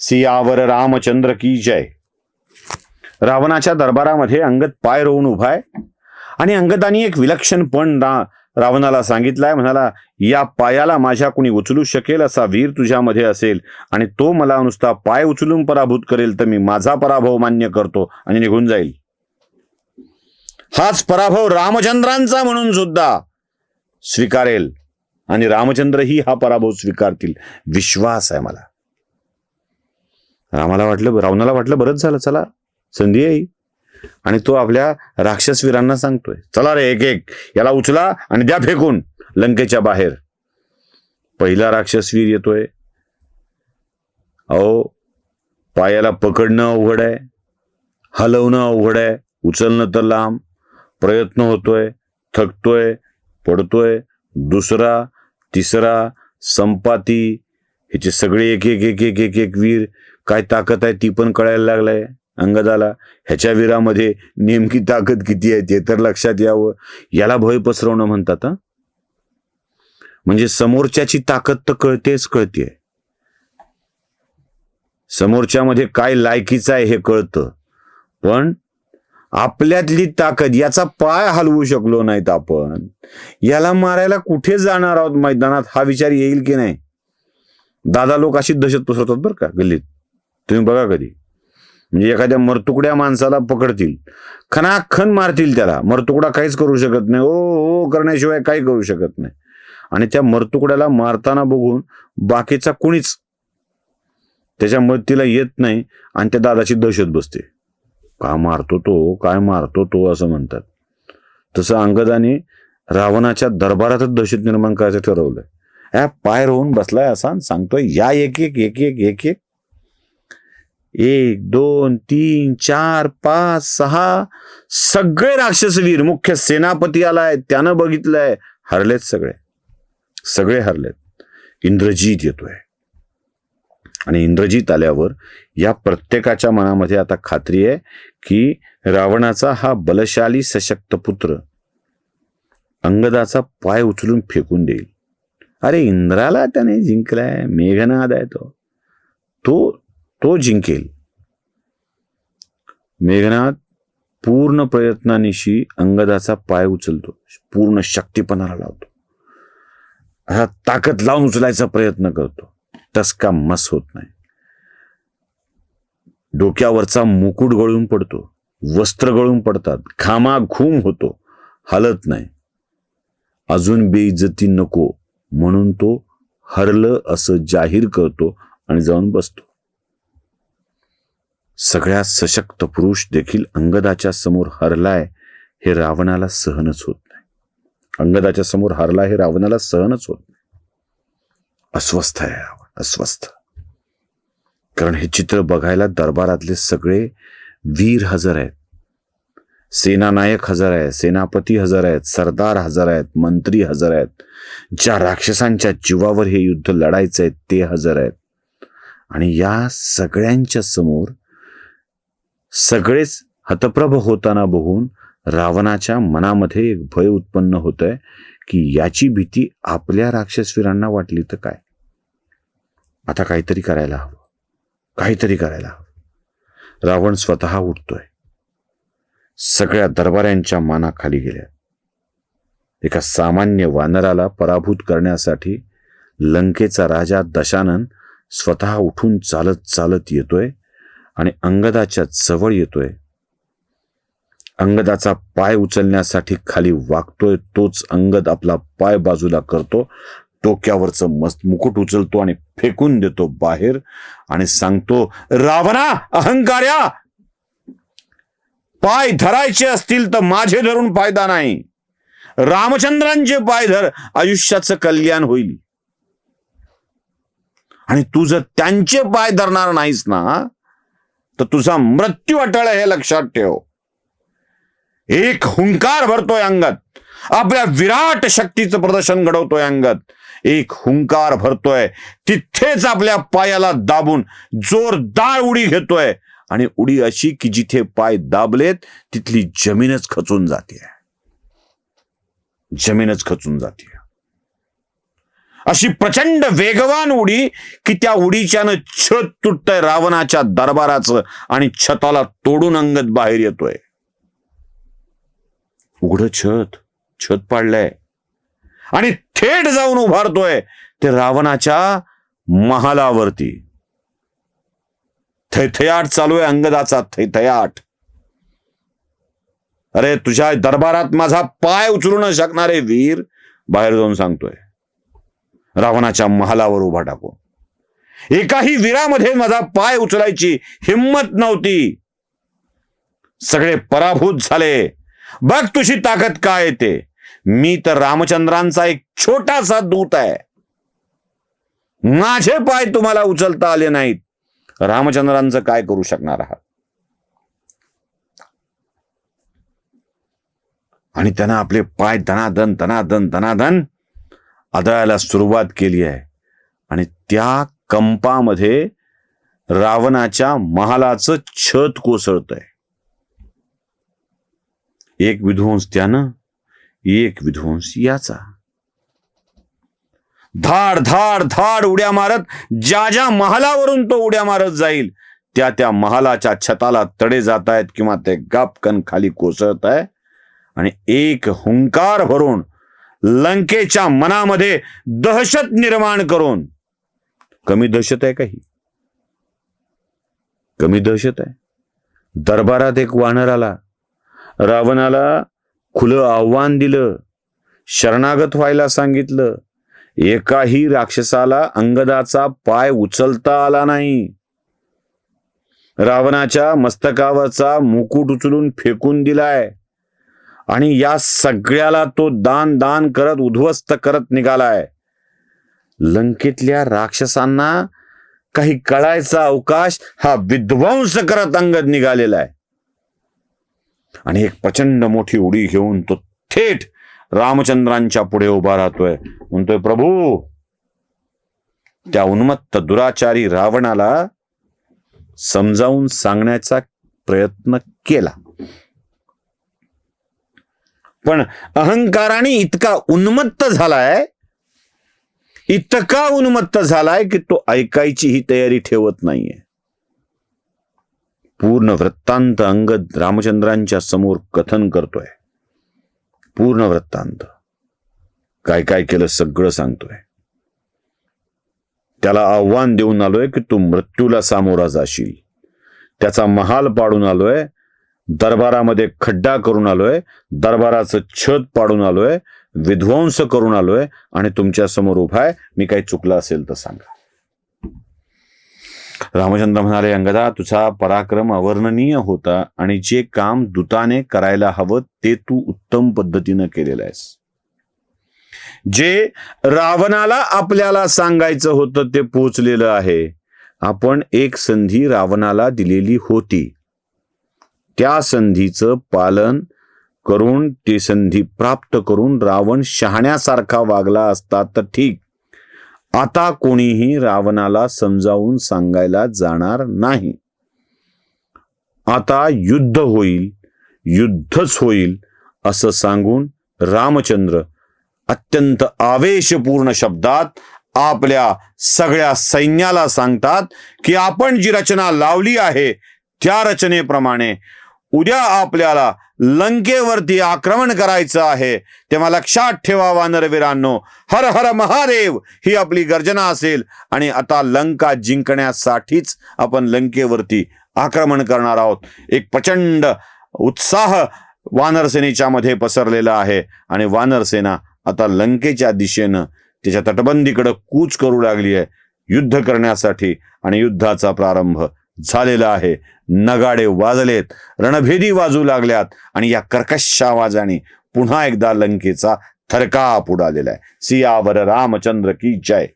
सियावर रामचंद्र की जय. रावणाच्या दरबारामध्ये अंगद पाय रोवून आहे. आणि अंगदानी एक विलक्षण पण रा रावणाला सांगितलाय म्हणाला या पायाला माझ्या कुणी उचलू शकेल असा वीर तुझ्यामध्ये असेल आणि तो मला नुसता पाय उचलून पराभूत करेल तर मी माझा पराभव मान्य करतो आणि निघून जाईल. हाच पराभव रामचंद्रांचा म्हणून सुद्धा स्वीकारेल. आणि रामचंद्रही हा पराभव स्वीकारतील. विश्वास आहे मला. रामाला वाटलं रावणाला वाटलं बरंच झालं चला संधी आहे आणि तो आपल्या राक्षसवीरांना सांगतोय चला रे एक एक याला उचला आणि द्या फेकून लंकेच्या बाहेर. पहिला राक्षसवीर येतोय. अहो पायाला पकडणं अवघड आहे हलवणं अवघड आहे उचलणं तर लांब. प्रयत्न होतोय थकतोय पडतोय दुसरा तिसरा संपाती ह्याचे सगळे एक एक एक एक एक एक वीर काय ताकद आहे ती पण कळायला लागलाय. अंगदाला ह्याच्या वीरामध्ये नेमकी ताकद किती आहे ते तर लक्षात यावं. याला भय पसरवणं म्हणतात म्हणजे समोरच्याची ताकद तर कळतेच कळते समोरच्यामध्ये काय लायकीचं आहे हे कळतं. पण आपल्यातली ताकद याचा पाय हलवू शकलो नाहीत आपण. याला मारायला कुठे जाणार आहोत मैदानात? हा विचार येईल की नाही? दादा लोक अशी दहशत पसरवतात बरं का गल्लीत. तुम्ही बघा कधी. म्हणजे एखाद्या मरतुकड्या माणसाला पकडतील. खनाखन मारतील त्याला. मरतुकडा काहीच करू शकत नाही. ओ ओ करण्याशिवाय काही करू शकत नाही. आणि त्या मरतुकड्याला मारताना बघून बाकीचा कुणीच त्याच्या मदतीला येत नाही आणि त्या दादाची दहशत बसते. का मारतो तो? काय मारतो तो? असं म्हणतात. तसं अंगदाने रावणाच्या दरबारातच दहशत निर्माण करायचं ठरवलंय. या पाय रोवून बसलाय असा सांगतोय या एक एक एक एक एक एक एक दोन तीन चार पाच सहा सगळे राक्षसवीर मुख्य सेनापती आलाय त्यानं बघितलंय हरलेत सगळे. सगळे हरलेत. इंद्रजीत येतोय. आणि इंद्रजीत आल्यावर या प्रत्येकाच्या मनामध्ये आता खात्री आहे की रावणाचा हा बलशाली सशक्त पुत्र अंगदाचा पाय उचलून फेकून देईल. अरे इंद्राला त्याने जिंकलाय मेघनाद आहे तो. तो तो जिंकेल. मेघनाथ पूर्ण प्रयत्नानिशी अंगदाचा पाय उचलतो. पूर्ण शक्तीपणाला लावतो. असा ताकद लावून उचलायचा प्रयत्न करतो. टसका मस होत नाही. डोक्यावरचा मुकुट गळून पडतो. वस्त्र गळून पडतात. घामाघूम होतो. हलत नाही. अजून बेइज्जती नको म्हणून तो हरलं असं जाहीर करतो आणि जाऊन बसतो. सगळ्या सशक्त पुरुष देखील अंगदाच्या समोर हरलाय हे रावणाला सहनच होत नाही. अंगदाच्या समोर हरला हे रावणाला सहनच होत नाही. अस्वस्थ आहे रावण अस्वस्थ. कारण हे चित्र बघायला दरबारातले सगळे वीर हजर आहेत. सेनानायक हजर आहेत सेनापती हजर आहेत सरदार हजर आहेत मंत्री हजर आहेत. ज्या राक्षसांच्या जीवावर हे युद्ध लढायचं आहे ते हजर आहेत. आणि या सगळ्यांच्या समोर सगळेच हतप्रभ होताना बघून रावणाच्या मनामध्ये एक भय उत्पन्न होत आहे की याची भीती आपल्या राक्षसवीरांना वाटली तर काय? आता काहीतरी करायला हवं. काहीतरी करायला हवं. रावण स्वतः उठतोय. सगळ्या दरबाऱ्यांच्या मानाखाली गेल्या. एका सामान्य वानराला पराभूत करण्यासाठी लंकेचा राजा दशानन स्वतः उठून चालत चालत येतोय. आणि अंगदाच्या जवळ येतोय. अंगदाचा पाय उचलण्यासाठी खाली वागतोय तोच अंगद आपला पाय बाजूला करतो. डोक्यावरचं मस्त मुकुट उचलतो आणि फेकून देतो बाहेर आणि सांगतो रावणा अहंकार्या! पाय धरायचे असतील तर माझे धरून फायदा नाही. रामचंद्रांचे पाय धर आयुष्याचं कल्याण होईल. आणि तू जर त्यांचे पाय धरणार नाहीस ना तर तुझा मृत्यू अटळ हे लक्षात ठेव. एक हुंकार भरतोय अंगात. आपल्या विराट शक्तीचं प्रदर्शन घडवतोय अंगात. एक हुंकार भरतोय. तिथेच आपल्या पायाला दाबून जोरदार उडी घेतोय. आणि उडी अशी की जिथे पाय दाबलेत तिथली जमीनच खचून जाते. जमीनच खचून जाते. अशी प्रचंड वेगवान उडी की त्या उडीच्यानं छत तुटतंय रावणाच्या दरबाराचं आणि छताला तोडून अंगत बाहेर येतोय. उघड छत छत पाडलंय. आणि थेट जाऊन उभारतोय ते रावणाच्या महालावरती. थैथयाट चालू आहे अंगदाचा थैथयाट. अरे तुझ्या दरबारात माझा पाय उचलू न शकणारे वीर बाहेर जाऊन सांगतोय. रावणाच्या महालावर उभा टाकू. एकाही वीरामध्ये माझा पाय उचलायची हिंमत नव्हती. सगळे पराभूत झाले. बघ तुझी ताकद काय येते मी तर रामचंद्रांचा एक छोटासा दूत आहे. माझे पाय तुम्हाला उचलता आले नाहीत. रामचंद्रांचं काय करू शकणार आहात? आणि त्यानं आपले पाय धनाधन धनाधन धनाधन आदळायला सुरुवात केली आहे. आणि त्या कंपामध्ये रावणाच्या महालाचं छत कोसळत आहे एक विध्वंस त्यानं एक विध्वंस याचा. धाड धाड धाड उड्या मारत ज्या ज्या महालावरून तो उड्या मारत जाईल त्या त्या महालाच्या छताला तडे जात आहेत किंवा ते गापकन खाली कोसळत आहे आणि एक हुंकार भरून लंकेच्या मनामध्ये दहशत निर्माण करून. कमी दहशत आहे काही? कमी दहशत आहे. दरबारात एक वानर आला. रावणाला खुलं आव्हान दिलं. शरणागत व्हायला सांगितलं. एकाही राक्षसाला अंगदाचा पाय उचलता आला नाही. रावणाच्या मस्तकावरचा मुकुट उचलून फेकून दिलाय. आणि या सगळ्याला तो दान दान करत उद्ध्वस्त करत निघालाय. लंकेतल्या राक्षसांना काही कळायचा अवकाश हा विध्वंस करत अंगद निघालेला आहे. आणि एक प्रचंड मोठी उडी घेऊन तो थेट रामचंद्रांच्या पुढे उभा राहतोय. म्हणतोय प्रभू त्या उन्मत्त दुराचारी रावणाला समजावून सांगण्याचा प्रयत्न केला. पण अहंकाराने इतका उन्मत्त झालाय इतका उन्मत्त झालाय की तो ऐकायची ही तयारी ठेवत नाहीये. पूर्ण वृत्तांत अंगद रामचंद्रांच्या समोर कथन करतोय. पूर्ण वृत्तांत. काय काय केलं सगळं सांगतोय. त्याला आव्हान देऊन आलोय की तू मृत्यूला सामोरा जाशील. त्याचा महाल पाडून आलोय दरबारामध्ये खड्डा करून आलोय दरबाराचं छत पाडून आलोय विध्वंस करून आलोय आणि तुमच्यासमोर उभा आहे. मी काही चुकलं असेल तर सांगा. रामचंद्र म्हणाले अंगदा तुझा पराक्रम अवर्णनीय होता आणि जे काम दूताने करायला हवं ते तू उत्तम पद्धतीनं केलेलं आहेस. जे रावणाला आपल्याला सांगायचं होतं ते पोचलेलं आहे. आपण एक संधी रावणाला दिलेली होती. त्या संधीचं पालन करून ती संधी प्राप्त करून रावण शहाण्यासारखा वागला असता तर ठीक. आता कोणीही रावणाला समजावून सांगायला जाणार नाही. आता युद्ध होईल युद्धच होईल असं सांगून रामचंद्र अत्यंत आवेशपूर्ण शब्दात आपल्या सगळ्या सैन्याला सांगतात की आपण जी रचना लावली आहे त्या रचनेप्रमाणे उद्या आपल्याला लंकेवरती आक्रमण करायचं आहे. तेव्हा लक्षात ठेवा वानरवीरांनो हर हर महादेव ही आपली गर्जना असेल आणि आता लंका जिंकण्यासाठीच आपण लंकेवरती आक्रमण करणार आहोत. एक प्रचंड उत्साह वानरसेनेच्या मध्ये पसरलेला आहे आणि वानरसेना आता लंकेच्या दिशेनं त्याच्या तटबंदीकडे कूच करू लागली आहे. युद्ध करण्यासाठी आणि युद्धाचा प्रारंभ झालेला आहे. नगाडे वाजलेत. रणभेदी वाजू लागल्यात आणि या कर्कश आवाजाने पुन्हा एकदा लंकेचा थरकाप उडालेला आहे. सियावर रामचंद्र की जय.